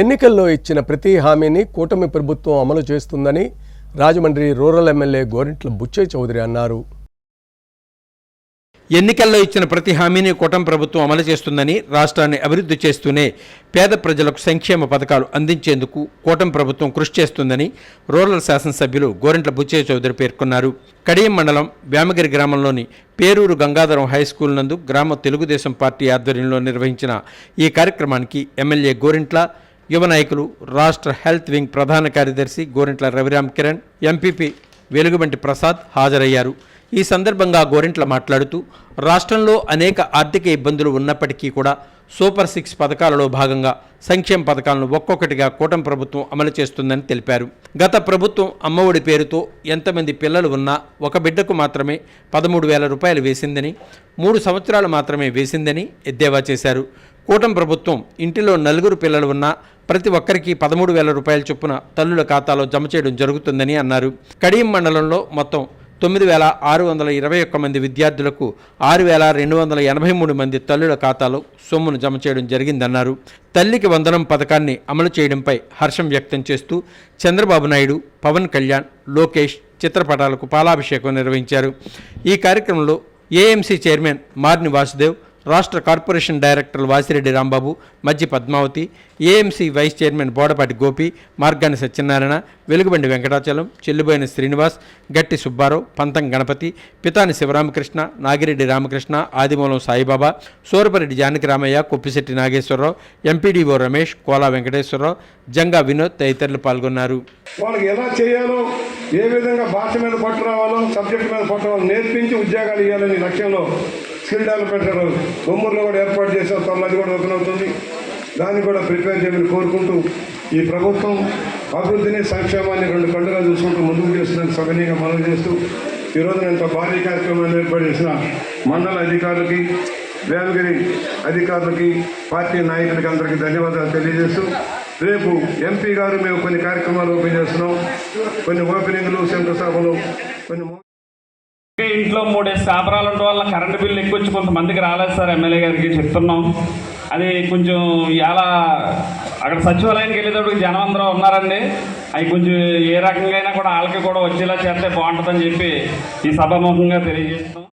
ఎన్నికల్లో ఇచ్చిన ప్రతి హామీని కూటమి ప్రభుత్వం అమలు చేస్తుందని రాజమండ్రి రూరల్ ఎమ్మెల్యే గోరింట్ల బుచ్చయ్య చౌదరి అన్నారు. ఎన్నికల్లో ఇచ్చిన ప్రతి హామీని కూటమి ప్రభుత్వం అమలు చేస్తుందని రాష్ట్రాన్ని అభివృద్ధి చేస్తూనే పేద ప్రజలకు సంక్షేమ పథకాలు అందించేందుకు కూటమి ప్రభుత్వం కృషి చేస్తుందని రూరల్ శాసనసభ్యులు గోరింట్ల బుచ్చయ్య చౌదరి పేర్కొన్నారు. కడియం మండలం వ్యామగిరి గ్రామంలోని పేరూరు గంగాధరం హై స్కూల్ నందు గ్రామ తెలుగుదేశం పార్టీ ఆధ్వర్యంలో నిర్వహించిన ఈ కార్యక్రమానికి ఎమ్మెల్యే గోరింట్ల యువ నాయకులు రాష్ట్ర హెల్త్ వింగ్ ప్రధాన కార్యదర్శి గోరింట్ల రవిరామ్ కిరణ్ ఎంపీపీ వెలుగుబంటి ప్రసాద్ హాజరయ్యారు. ఈ సందర్భంగా గోరింట్ల మాట్లాడుతూ రాష్ట్రంలో అనేక ఆర్థిక ఇబ్బందులు ఉన్నప్పటికీ కూడా సూపర్ సిక్స్ పథకాలలో భాగంగా సంక్షేమ పథకాలను ఒక్కొక్కటిగా కూటమి ప్రభుత్వం అమలు చేస్తుందని తెలిపారు. గత ప్రభుత్వం అమ్మఒడి పేరుతో ఎంతమంది పిల్లలు ఉన్నా ఒక బిడ్డకు మాత్రమే పదమూడు వేల రూపాయలు వేసిందని మూడు సంవత్సరాలు మాత్రమే వేసిందని ఎద్దేవా చేశారు. కూటమి ప్రభుత్వం ఇంటిలో నలుగురు పిల్లలు ఉన్నా ప్రతి ఒక్కరికి పదమూడు వేల రూపాయల చొప్పున తల్లుల ఖాతాలో జమ చేయడం జరుగుతుందని అన్నారు. కడియం మండలంలో మొత్తం తొమ్మిది వేల ఆరు వందల ఇరవై ఒక్క మంది విద్యార్థులకు ఆరు వేల రెండు వందల ఎనభై మూడు మంది తల్లుల ఖాతాలో సొమ్మును జమ చేయడం జరిగిందన్నారు. తల్లికి వందనం పథకాన్ని అమలు చేయడంపై హర్షం వ్యక్తం చేస్తూ చంద్రబాబు నాయుడు పవన్ కళ్యాణ్ లోకేష్ చిత్రపటాలకు పాలాభిషేకం నిర్వహించారు. ఈ కార్యక్రమంలో ఏఎంసీ చైర్మన్ మార్ని వాసుదేవ్ రాష్ట్ర corporation director Vasireddy Rambabu Majji Padmavathi AMC vice chairman Bodapati Gopi Margani Satyanarayana Velugubandi Venkatachalam Chelluboina Srinivas Gatti Subbarao Pantham Ganapathi Pitani Sivaramakrishna Nagireddy Ramakrishna Adimulam Saibaba Surapareddy Janaki Ramaiah Koppisetti Nageswararao MPDO Ramesh Kola Venkateswararao Janga Vinod తదితరులు పాల్గొన్నారు. వాళ్ళకి ఎలా చేయాలో ఏ విధంగా భాష మీద పట్టు రావాలో సబ్జెక్ట్ మీద పట్టు రావాలో నేర్పించి ఉద్యోగాలు ఇవ్వాలనే లక్ష్యంలో స్కిల్ పెట్టడం బొమ్మూరులో కూడా ఏర్పాటు చేసాం త్వరలో అది కూడా ఓపెన్ అవుతుంది. దాన్ని కూడా ప్రిపేర్ చేయమని కోరుకుంటూ ఈ ప్రభుత్వం అభివృద్ధిని సంక్షేమాన్ని రెండు కళ్ళుగా చూసుకుంటూ ముందుకు చేస్తుందని సగనీయంగా మనవి చేస్తూ ఈరోజు ఇంత భారీ కార్యక్రమాన్ని ఏర్పాటు చేసిన మండల అధికారులకి వేమగిరి అధికారులకి పార్టీ నాయకులకి అందరికీ ధన్యవాదాలు తెలియజేస్తూ రేపు ఎంపీ గారు మేము కొన్ని కార్యక్రమాలు ఓపెన్ చేస్తున్నాం. కొన్ని ఓపెనింగ్లు శంకుస్థాపనలు కొన్ని ఇంట్లో మూడేసి కాపురాలు ఉండడం వల్ల కరెంటు బిల్లు ఎక్కువ వచ్చి కొంతమందికి రాలేదు సార్ ఎమ్మెల్యే గారికి చెప్తున్నాం. అది కొంచెం ఇలా అక్కడ సచివాలయానికి వెళ్ళేటప్పుడు జనం అందరూ ఉన్నారండి. అవి కొంచెం ఏ రకంగా అయినా కూడా వాళ్ళకి కూడా వచ్చేలా చేస్తే బాగుంటుందని చెప్పి ఈ సభాముఖంగా తెలియజేస్తున్నాం.